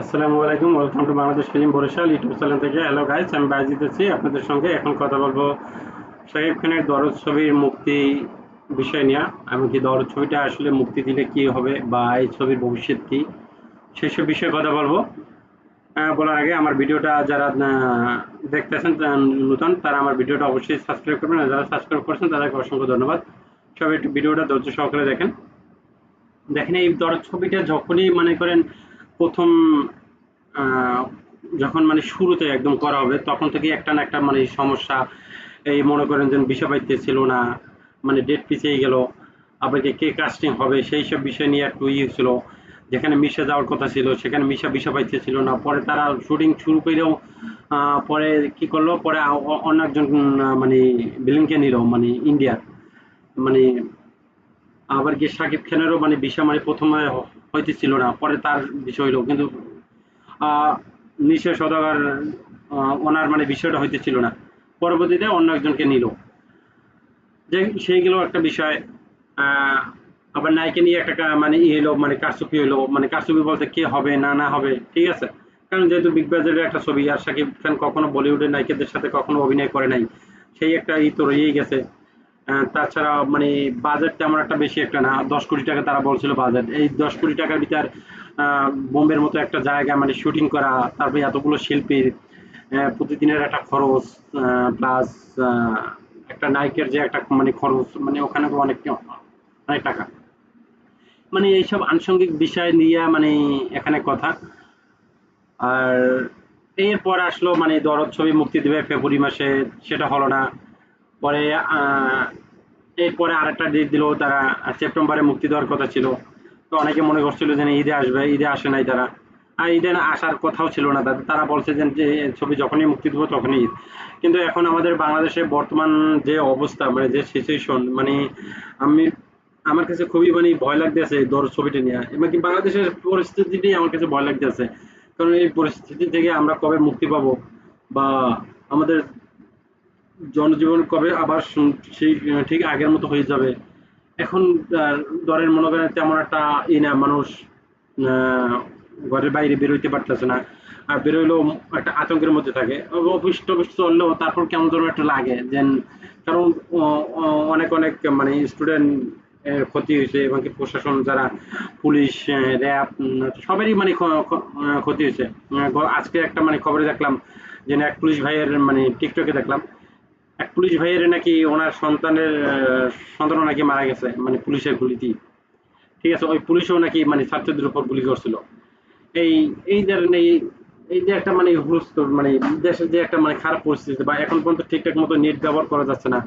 আসসালামু আলাইকুম welcome to Bangladesh film Barishal YouTube channel থেকে। হ্যালো গাইস আমি বাইজিত আছি আপনাদের সঙ্গে। এখন কথা বলব শাকিব খানের দরদ ছবির মুক্তি বিষয় নিয়ে। এমনকি দরদ ছবিটা আসলে মুক্তি দিলে কি হবে বা এই ছবির ভবিষ্যৎ কি, সেসব বিষয়ে কথা বলব। বলার আগে আমার ভিডিওটা যারা দেখতেছেন নতুন, তারা আমার ভিডিওটা অবশ্যই সাবস্ক্রাইব করবেন। যারা সাবস্ক্রাইব করছেন, তাদেরকে অসংখ্য ধন্যবাদ। সবাই একটু ভিডিওটা ধৈর্য সহকারে দেখেন। দেখেন এই দরদ ছবিটা যখনই মনে করেন প্রথম যখন মানে শুরুতে একদম করা হবে, তখন থেকে একটা না একটা মানে সমস্যা, এই মনে করেন যে বিষয় পাইতেছিল না মানে ডেট পিছিয়ে গেল, আবার কি, কে কাস্টিং হবে, সেই সব বিষয় নিয়ে একটু ইয়ে ছিল, যেখানে মিশে যাওয়ার কথা ছিল, সেখানে মিশা বিষয় পাইতেছিল না, পরে তারা শুটিং শুরু করেও পরে কি করল, পরে অন্য একজন মানে ভিলেনকে নিল মানে ইন্ডিয়ার মানে আবার কি শাকিব খানেরও মানে বিষয় মানে প্রথমে হ- হইতেছিল না পরে তার বিষয় হইল। কিন্তু আহ, নিশা সদাগর ওনার মানে বিষয়টা হইতেছিল না। পরবর্তীতে অন্য একজনকে নিল। যে সেইগুলো একটা বিষয় আবার নায়িকা নিয়ে একটা মানে ই হলো মানে কারচুপি হলো মানে কারচুপি বলতে কে হবে না না হবে ঠিক আছে? কারণ যেহেতু বিগ বাজারের একটা ছবি আর শাকিব খান কখনো বলিউডের নায়িকাদের সাথে কখনো অভিনয় করে নাই। সেই একটা ই তো রয়েই গেছে। তাছাড়া মানে বাজেট তেমন একটা বেশি একটা না। দশ কোটি টাকা তারা বলছিল বাজেট এই দশ কোটি টাকার ভিতর বোম্বের মতো একটা জায়গা মানে শুটিং করা, তারপরে এতগুলো শিল্পীর প্রতিদিনের একটা খরচ প্লাস একটা নায়কের যে একটা মানে খরচ মানে ওখানে অনেক অনেক টাকা। মানে এইসব আনুষঙ্গিক বিষয় নিয়ে মানে এখানে কথা। আর এরপর আসলো মানে দরদ ছবি মুক্তি দেবে ফেব্রুয়ারি মাসে, সেটা হলো না। পরে এরপরে আরেকটা ডেট দিল তারা সেপ্টেম্বরে মুক্তি দেওয়ার কথা ছিল। তো অনেকে মনে করছিল যে ঈদে আসবে, ঈদে আসে নাই তারা। আর ঈদে আসার কথাও ছিল না তাদের। তারা বলছে যে ছবি যখনই মুক্তি দেবো তখনই ঈদ। কিন্তু এখন আমাদের বাংলাদেশে বর্তমান যে অবস্থা মানে যে সিচুয়েশন মানে আমি, আমার কাছে খুবই মানে ভয় লাগতেছে দর, ছবিটা নিয়ে। এমনকি বাংলাদেশের পরিস্থিতিটি আমার কাছে ভয় লাগতেছে। কারণ এই পরিস্থিতি থেকে আমরা কবে মুক্তি পাবো? বা আমাদের জনজীবন কবে আবার সেই ঠিক আগের মতো হয়ে যাবে। এখন দরের মনে করেন তেমন একটা ই না, মানুষ ঘরের বাইরে বেরোইতে পারতেছে না। আর বেরোইলেও একটা আতঙ্কের মধ্যে থাকে। অফিস টফিস চললেও তারপর কেমন যেন একটা লাগে যে, কারণ অনেক অনেক মানে স্টুডেন্ট ক্ষতি হয়েছে এবং কি প্রশাসন যারা পুলিশ র্যাব সবারই মানে ক্ষতি হয়েছে। আজকে একটা মানে খবরে দেখলাম যে, এক পুলিশ ভাইয়ের মানে টিকটকে দেখলাম। এক পুলিশ ভাইয়ের নাকি ওনার সন্তানের সন্তানও নাকি মারা গেছে মানে পুলিশের গুলিতেই ঠিক আছে, ওই পুলিশও নাকি মানে ছাত্রদের উপর গুলি করছিল। এই এই যে এই এই যে একটা মানে মানে দেশের যে একটা মানে খারাপ পরিস্থিতি বা এখন পর্যন্ত ঠিকঠাক মতো নেট ব্যবহার করা যাচ্ছে না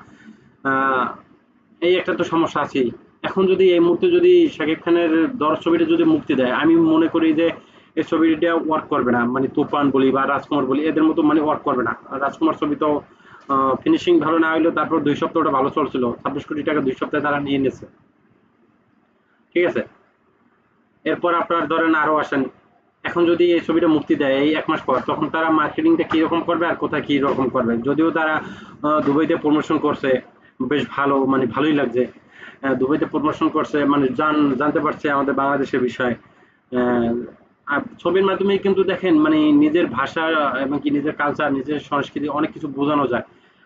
এই একটা তো সমস্যা আছেই। এখন যদি এই মুহূর্তে যদি শাকিব খানের দর ছবিটা যদি মুক্তি দেয়, আমি মনে করি যে এই ছবিটা ওয়ার্ক করবে না। মানে তুফান বলি বা রাজকুমার বলি, এদের মতো মানে ওয়ার্ক করবে না। রাজকুমার ছবি তো ফিনিশিং ভালো না হইলেও তারপর দুই সপ্তাহ ওটা ভালো চলছিল। ছাব্বিশ কোটি টাকা দুই সপ্তাহে তারা নিয়ে নিয়েছে ঠিক আছে? এরপর আপনার ধরেন আরও আসেন। এখন যদি এই ছবিটা মুক্তি দেয়, এই এক মাস পর, তখন তারা মার্কেটিংটা কি রকম করবে আর কোথায় কি রকম করবে? যদিও তারা দুবাইতে প্রমোশন করছে, বেশ ভালো মানে ভালোই লাগছে। দুবাইতে প্রমোশন করছে মানে জান, জানতে পারছে আমাদের বাংলাদেশের বিষয়। আর ছবির মাধ্যমে কিন্তু দেখেন মানে নিজের ভাষা এবং কি নিজের কালচার নিজের সংস্কৃতি অনেক কিছু বোঝানো যায়।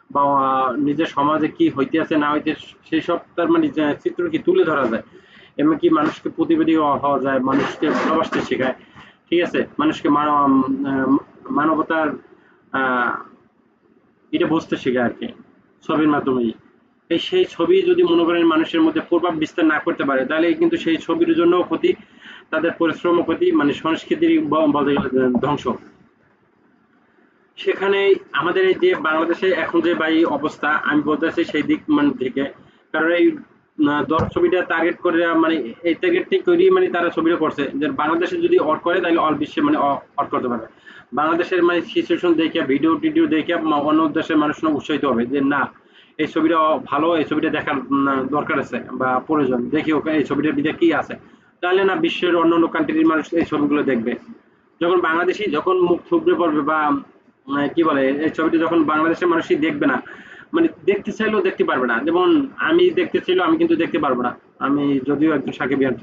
বা নিজের সমাজে কি হইতে আছে না হইতে সেই সব তার মানে যে চিত্র কি তুলে ধরা যায়। এমনকি মানুষকে প্রতিবাদী হওয়া যায়, মানুষকে ভালোবাসতে শেখায়। ঠিক আছে? মানুষকে মানব মানবতার এটা বুঝতে শেখায় আর কি, ছবির মাধ্যমেই। এই সেই ছবি যদি মনে করেন মানুষের মধ্যে প্রভাব বিস্তার না করতে পারে, তাহলে কিন্তু সেই ছবির জন্যও ক্ষতি। তাদের পরিশ্রম ক্ষতি মানে সংস্কৃতির বলতে গেলে ধ্বংস। সেখানে আমাদের এই যে বাংলাদেশে এখন যে বাই অবস্থা, আমি বলতেছি সেই দিক মানে থেকে। কারণ এই দশ ছবিটা টার্গেট করে মানে এই টার্গেটটি করেই মানে তারা ছবিটা করছে। যে বাংলাদেশে যদি অর করে, তাহলে অল বিশ্বে মানে অর করতে পারবে। বাংলাদেশের মানে সিচুয়েশন দেখে ভিডিও টিডিও দেখে অন্য দেশের মানুষ উৎসাহিত হবে যে না, এই ছবিটা ভালো, এই ছবিটা দেখার দরকার আছে বা প্রয়োজন। দেখি ওকে এই ছবিটার ভিতরে কি আছে। তাহলে না বিশ্বের অন্য অন্য কান্ট্রির মানুষ এই ছবিগুলো দেখবে। যখন বাংলাদেশি যখন মুখ থুবড়ে পড়বে বা কি বলে, এই ছবিটা যখন বাংলাদেশের মানুষই দেখবে না মানে দেখতে চাইলেও দেখতে পারবে না। যেমন আমি দেখতে চাইলেও আমি কিন্তু দেখতে পারব না। আমি যদিও একজন সাকিবিয়ান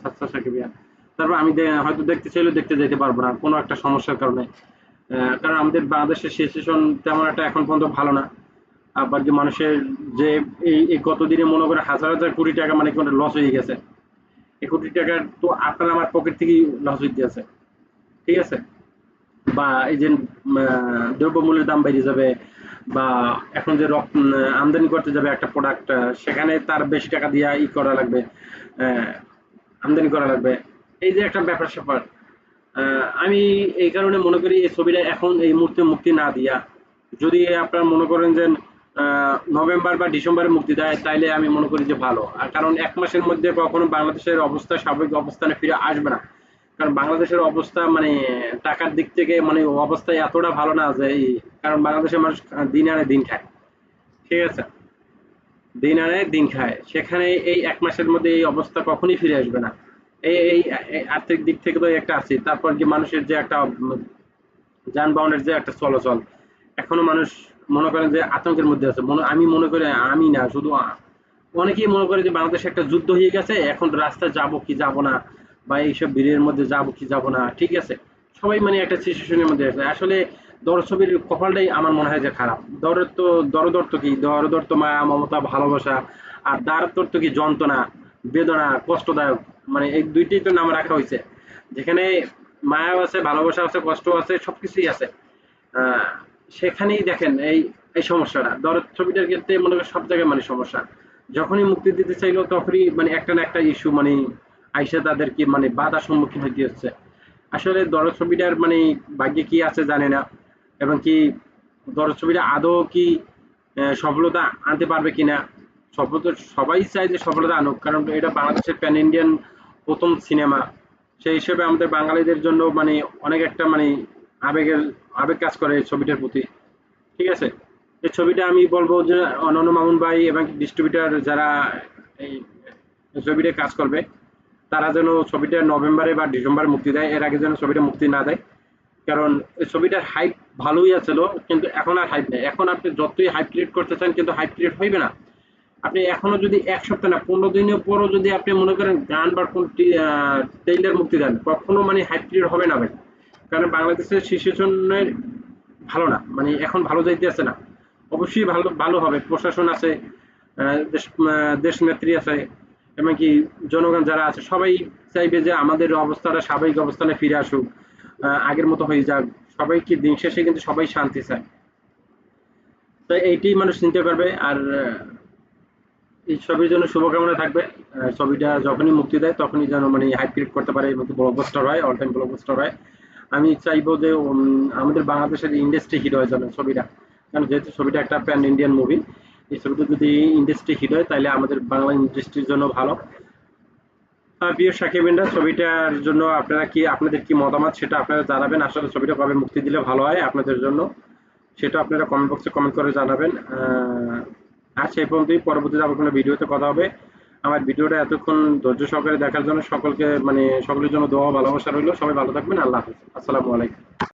ছাত্র সাকিবিয়ান তারপর আমি হয়তো দেখতে চাইলেও দেখতে যেতে পারব না কোনো একটা সমস্যার কারণে। কারণ আমাদের বাংলাদেশের সিচুয়েশন তেমন একটা এখন পর্যন্ত ভালো না। আবার কি মানুষের যে এই কতদিনে মনে করে হাজার হাজার কোটি টাকা মানে লস হয়ে গেছে। এই কোটি টাকার তো আপনার আমার পকেট থেকেই লস হইতে আছে। ঠিক আছে? বা এই যে দ্রব্যমূল্যের দাম বেড়ে যাবে বা এখন যে আমদানি করতে যাবে একটা প্রোডাক্ট সেখানে তার বেশি টাকা দিয়ে ই করা লাগবে আমদানি করা লাগবে। এই যে একটা ব্যাপার স্যাপার আমি এই কারণে মনে করি এই ছবিটা এখন এই মুহূর্তে মুক্তি না দিয়া, যদি আপনারা মনে করেন যে নভেম্বর বা ডিসেম্বরে মুক্তি দেয়, তাইলে আমি মনে করি যে ভালো। আর কারণ এক মাসের মধ্যে কখনো বাংলাদেশের অবস্থা, স্বাভাবিক অবস্থানে ফিরে আসবে না। কারণ বাংলাদেশের অবস্থা মানে টাকার দিক থেকে মানে অবস্থা এতটা ভালো না যে কারণ বাংলাদেশের মানুষ দিন আনে দিন খায়। ঠিক আছে? দিন আনে দিন খায়। সেখানে এই এক মাসের মধ্যে এই অবস্থা কখনই ফিরে আসবে না। এই এই আর্থিক দিক থেকে তো একটা আছে। তারপর কি মানুষের যে একটা যানবাহনের যে একটা চলাচল, এখনও মানুষ মনে করেন যে আতঙ্কের মধ্যে আছে। মনে আমি মনে করি আমি না, শুধু অনেকেই মনে করে যে বাংলাদেশে একটা যুদ্ধ হয়ে গেছে, এখন রাস্তায় যাব কি যাব না, বা এইসব ভিড়ের মধ্যে যাব কি যাব না, ঠিক আছে? সবাই মানে একটা সিচুয়েশনের মধ্যে আছে। আসলে দর ছবির কপালটাই আমার মনে হয় যে খারাপ। দরের তো দরদর তো কি? দরদর তো মায়া, মমতা, ভালোবাসা, আর দারদর তো কি যন্ত্রণা, বেদনা, কষ্টদায়ক মানে এই দুইটাই তো নাম রাখা হয়েছে। যেখানে মায়াও আছে, ভালোবাসা আছে, কষ্ট আছে, সবকিছুই আছে। সেখানেই দেখেন এই এই সমস্যাটা। দরদ ছবিটার ক্ষেত্রে মনে করেন সব জায়গায় মানে সমস্যা। যখনই মুক্তি দিতে চাইলো, তখনই মানে একটা না একটা ইস্যু মানে আইসা তাদেরকে মানে বাধা সম্মুখীন হইতে হচ্ছে। আসলে দরদ ছবিটার মানে ভাগ্যে কি আছে জানে না, এবং কি দরদ ছবিটা আদৌ কি সফলতা আনতে পারবে কিনা, সফলতা সবাই চায় যে সফলতা আনুক, কারণ এটা বাংলাদেশের প্যান ইন্ডিয়ান প্রথম সিনেমা সেই হিসেবে আমাদের বাঙালিদের জন্য মানে অনেক একটা মানে আবেগের, আবেগ কাজ করে এই ছবিটার প্রতি। ঠিক আছে? এই ছবিটা আমি বলব যে অনন্য মামুন ভাই এবং ডিস্ট্রিবিউটার যারা এই ছবিটা কাজ করবে, তারা যেন ছবিটা নভেম্বরে বা ডিসেম্বরে মুক্তি দেয়। এর আগে যেন ছবিটা মুক্তি না দেয়। কারণ এই ছবিটার হাইপ ভালোই আছিল, কিন্তু এখন আর হাইপ নেই। এখন আপনি যতই হাইপ ক্রিয়েট করতে চান, কিন্তু হাইপ ক্রিয়েট হইবে না। আপনি এখনও যদি এক সপ্তাহ না, পনেরো দিনের পরও যদি আপনি মনে করেন গান বা কোন ট্রেইলার মুক্তি দেন, কখনো মানে হাইপ ক্রিয়েট হবে না ভাই। কারণ বাংলাদেশের সিচুয়েশনের ভালো না মানে এখন ভালো যাইতে আছে না। অবশ্যই ভালো ভালো হবে। প্রশাসন আছে দেশ আহ, দেশ নেত্রী আছে এমনকি জনগণ যারা আছে সবাই চাইবে যে আমাদের অবস্থাটা স্বাভাবিক অবস্থানে ফিরে আসুক আগের মতো হয়ে যাক। সবাই কি দিন শেষে কিন্তু সবাই শান্তি চায়। তো এইটাই মানুষ চিনতে পারবে আর এই ছবির জন্য শুভকামনা থাকবে। ছবিটা যখনই মুক্তি দেয় তখনই যেন মানে হাইপ ক্রিয়েট করতে পারে এবং ব্লকবাস্টার হয় অল টাইম ব্লকবাস্টার হয়। আমি চাইব যে আমাদের বাংলাদেশের ইন্ডাস্ট্রি হিট হয়ে যাবে ছবিটা। কারণ যেহেতু ছবিটা একটা প্যান ইন্ডিয়ান মুভি এই ছবিটা যদি ইন্ডাস্ট্রি হিট হয়, তাহলে আমাদের বাংলা ইন্ডাস্ট্রির জন্য ভালো। প্রিয় সাকিবিনরা ছবিটার জন্য আপনারা কি, আপনাদের কি মতামত সেটা আপনারা জানাবেন। আসলে ছবিটা কবে মুক্তি দিলে ভালো হয় আপনাদের জন্য, সেটা আপনারা কমেন্ট বক্সে কমেন্ট করে জানাবেন। আর সেই পর্যন্তই। পরবর্তীতে আবার কোনো ভিডিওতে কথা হবে। আমার ভিডিওটা এতক্ষণ ধৈর্য সহকারে দেখার জন্য সকলকে মানে সকলের জন্য দোয়া ভালোবাসা রইল। সবাই ভালো থাকবেন, আল্লাহ হাফিজ। আসসালামু আলাইকুম।